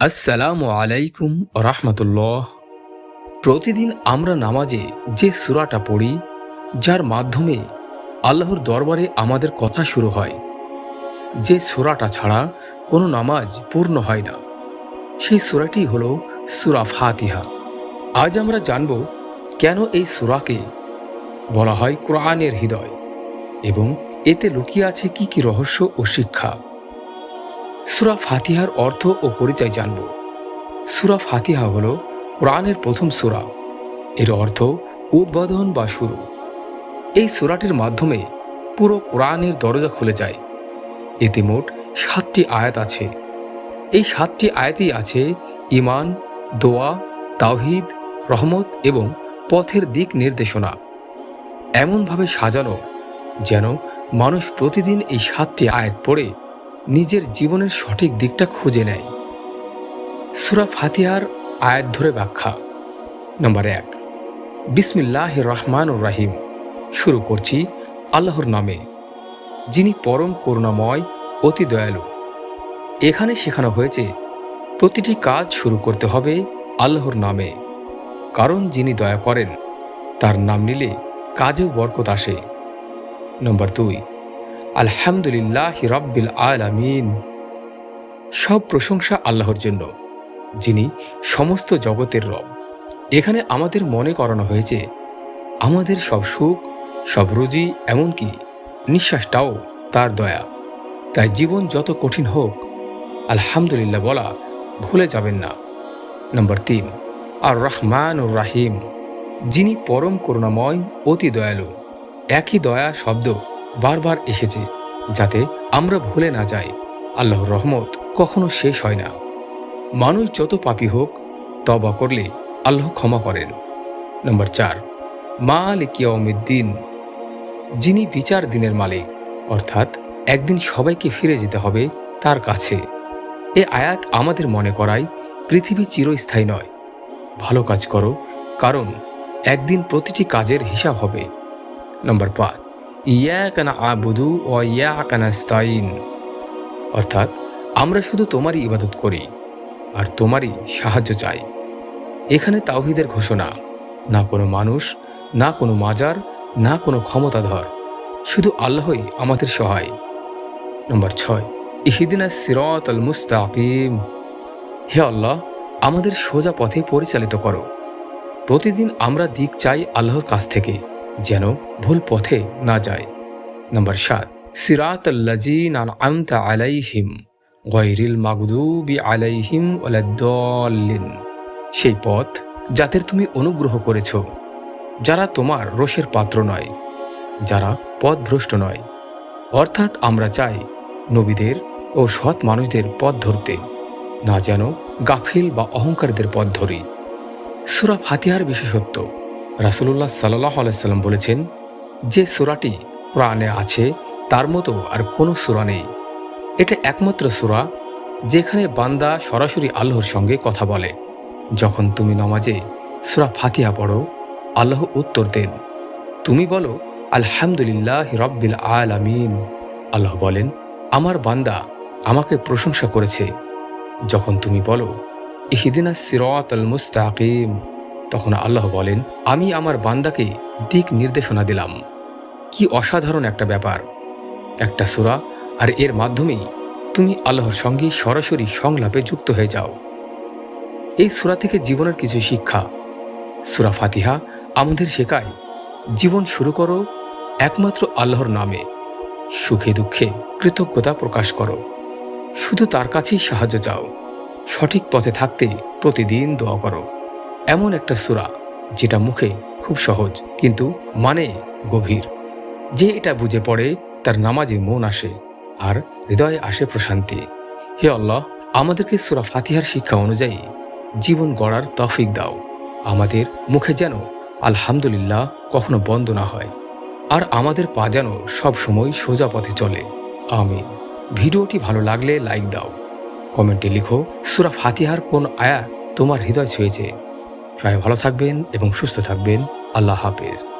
আসসালামু আলাইকুম রহমতুল্লাহ। প্রতিদিন আমরা নামাজে যে সুরাটা পড়ি, যার মাধ্যমে আল্লাহর দরবারে আমাদের কথা শুরু হয়, যে সুরাটা ছাড়া কোনো নামাজ পূর্ণ হয় না। সেই সুরাটি হল সুরা ফাতিহা। আজ আমরা জানব কেন এই সুরাকে বলা হয় কোরআনের হৃদয় এবং এতে লুকিয়ে আছে কি কি রহস্য ও শিক্ষা। সুরা ফাতিহার অর্থ ও পরিচয় জানব। সুরা ফাতিহা হল কোরআনের প্রথম সুরা। এর অর্থ উদ্বোধন বা শুরু। এই সুরাটির মাধ্যমে পুরো কোরআনের দরজা খুলে যায়। এতে মোট সাতটি আয়াত আছে। এই সাতটি আয়াতই আছে ইমান দোয়া, তাওহিদ, রহমত এবং পথের দিক নির্দেশনা। এমনভাবে সাজানো যেন মানুষ প্রতিদিন এই সাতটি আয়াত পড়ে নিজের জীবনের সঠিক দিকটা খুঁজে নেয়। সুরা ফাতিহার আয়াত ধরে ব্যাখ্যা। নম্বর এক। বিসমিল্লাহ রহমান রাহিম। শুরু করছি আল্লাহর নামে, যিনি পরম করুণাময়, অতি দয়ালু। এখানে শেখানো হয়েছে, প্রতিটি কাজ শুরু করতে হবে আল্লাহর নামে। কারণ যিনি দয়া করেন, তার নাম নিলে কাজেও বরকত আসে। নম্বর দুই। আলহামদুলিল্লাহ রব্বিল আলামিন। সব প্রশংসা আল্লাহর জন্য, যিনি সমস্ত জগতের রব। এখানে আমাদের মনে করানো হয়েছে, আমাদের সব সুখ, সব রুজি, এমনকি নিঃশ্বাসটাও তার দয়া। তাই জীবন যত কঠিন হোক, আলহামদুলিল্লাহ বলা ভুলে যাবেন না। নম্বর তিন আর রহমান ও রাহিম, যিনি পরম করুণাময়, অতি দয়ালু। একই দয়া শব্দ বারবার এসেছে, যাতে আমরা ভুলে না যাই। আল্লাহর রহমত কখনো শেষ হয় না। মানুষ যত পাপী হোক তবা করলে আল্লাহ ক্ষমা করেন। নম্বর চার, মালিক ইয়াউমিদ্দিন। যিনি বিচার দিনের মালিক, অর্থাৎ একদিন সবাইকে ফিরে যেতে হবে তার কাছে। এ আয়াত আমাদের মনে করায় পৃথিবী চিরস্থায়ী নয়। ভালো কাজ করো, কারণ একদিন প্রতিটি কাজের হিসাব হবে। নম্বর পাঁচ ইয়াকানা আবুদু ও ইয়াকানা স্তাইন অর্থাৎ, আমরা শুধু তোমারই ইবাদত করি আর তোমারই সাহায্য চাই। এখানে তাওহিদের ঘোষণা, না কোনো মানুষ, না কোনো মাজার, না কোনো ক্ষমতাধর, শুধু আল্লাহই আমাদের সহায়। নম্বর ছয়, ইহিদিনা সিরত আল মুস্তাকিম। হে আল্লাহ, আমাদের সোজা পথে পরিচালিত করো। প্রতিদিন আমরা দিক চাই আল্লাহর কাছ থেকে। যেন ভুল পথে না যায়। নম্বর সাত সিরাত আল্লাজিন আমতা আলাইহিম গৈরিল মাগদুবি আলাইহিম ওয়ালাদ্দাল্লিন। সেই পথ যাদের তুমি অনুগ্রহ করেছ, যারা তোমার রোষের পাত্র নয়, যারা পথভ্রষ্ট নয়। অর্থাৎ আমরা চাই নবীদের ও সৎ মানুষদের পথ ধরতে, না যেন গাফিল বা অহংকারীদের পথ ধরি। সুরা ফাতিহার বিশেষত্ব রাসুলুল্লাহ সাল্লাহ আলাইসাল্লাম বলেছেন, যে সুরাটি কোরআনে আছে, তার মতো আর কোনো সুরা নেই। এটা একমাত্র সুরা যেখানে বান্দা সরাসরি আল্লাহর সঙ্গে কথা বলে। যখন তুমি নমাজে সুরা ফাতিয়া পড়ো, আল্লাহ উত্তর দেন। তুমি বলো, আলহামদুলিল্লাহ রব্বিল আলামিন। আল্লাহ বলেন, আমার বান্দা আমাকে প্রশংসা করেছে। যখন তুমি বলো ইহিদিনা সিরাত আল মুস্তাকিম। তখন আল্লাহ বলেন, আমি আমার বান্দাকে দিক নির্দেশনা দিলাম। কি অসাধারণ একটা ব্যাপার। একটা সুরা, আর এর মাধ্যমেই তুমি আল্লাহর সঙ্গে সরাসরি সংলাপে যুক্ত হয়ে যাও। এই সুরা থেকে জীবনের কিছু শিক্ষা। সুরা ফাতিহা আমাদের শেখায়, জীবন শুরু করো একমাত্র আল্লাহর নামে। সুখে দুঃখে কৃতজ্ঞতা প্রকাশ করো। শুধু তার কাছেই সাহায্য চাও। সঠিক পথে থাকতে প্রতিদিন দোয়া করো। এমন একটা সুরা যেটা মুখে খুব সহজ, কিন্তু মানে গভীর। যে এটা বুঝে পড়ে, তার নামাজে মন আসে আর হৃদয়ে আসে প্রশান্তি। হে আল্লাহ, আমাদেরকে সুরা ফাতিহার শিক্ষা অনুযায়ী জীবন গড়ার তফিক দাও। আমাদের মুখে যেন আলহামদুলিল্লাহ কখনো বন্ধ না হয় আর আমাদের পা যেন সবসময় সোজা পথে চলে। আমি ভিডিওটি ভালো লাগলে লাইক দাও। কমেন্টে লিখো, সুরা ফাতিহার কোন আয়া তোমার হৃদয় ছুঁয়েছে? সবাই ভালো থাকবেন এবং সুস্থ থাকবেন। আল্লাহ হাফেজ।